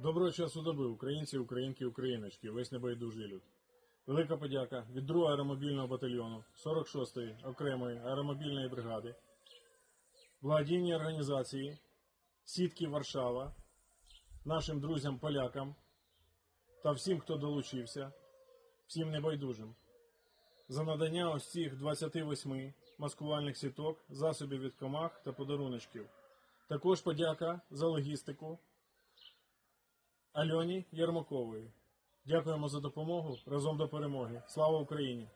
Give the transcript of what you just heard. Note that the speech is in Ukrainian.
Доброго часу доби, українці, українки, україночки, весь небайдужий люд. Велика подяка від 2-го аеромобільного батальйону 46-ї окремої аеромобільної бригади, благодійній організації Сітки Варшава, нашим друзям-полякам та всім, хто долучився, всім небайдужим, за надання ось цих 28 маскувальних сіток, засобів від комах та подаруночків. Також подяка за логістику Альоні Єрмакової. Дякуємо за допомогу разом до перемоги. Слава Україні!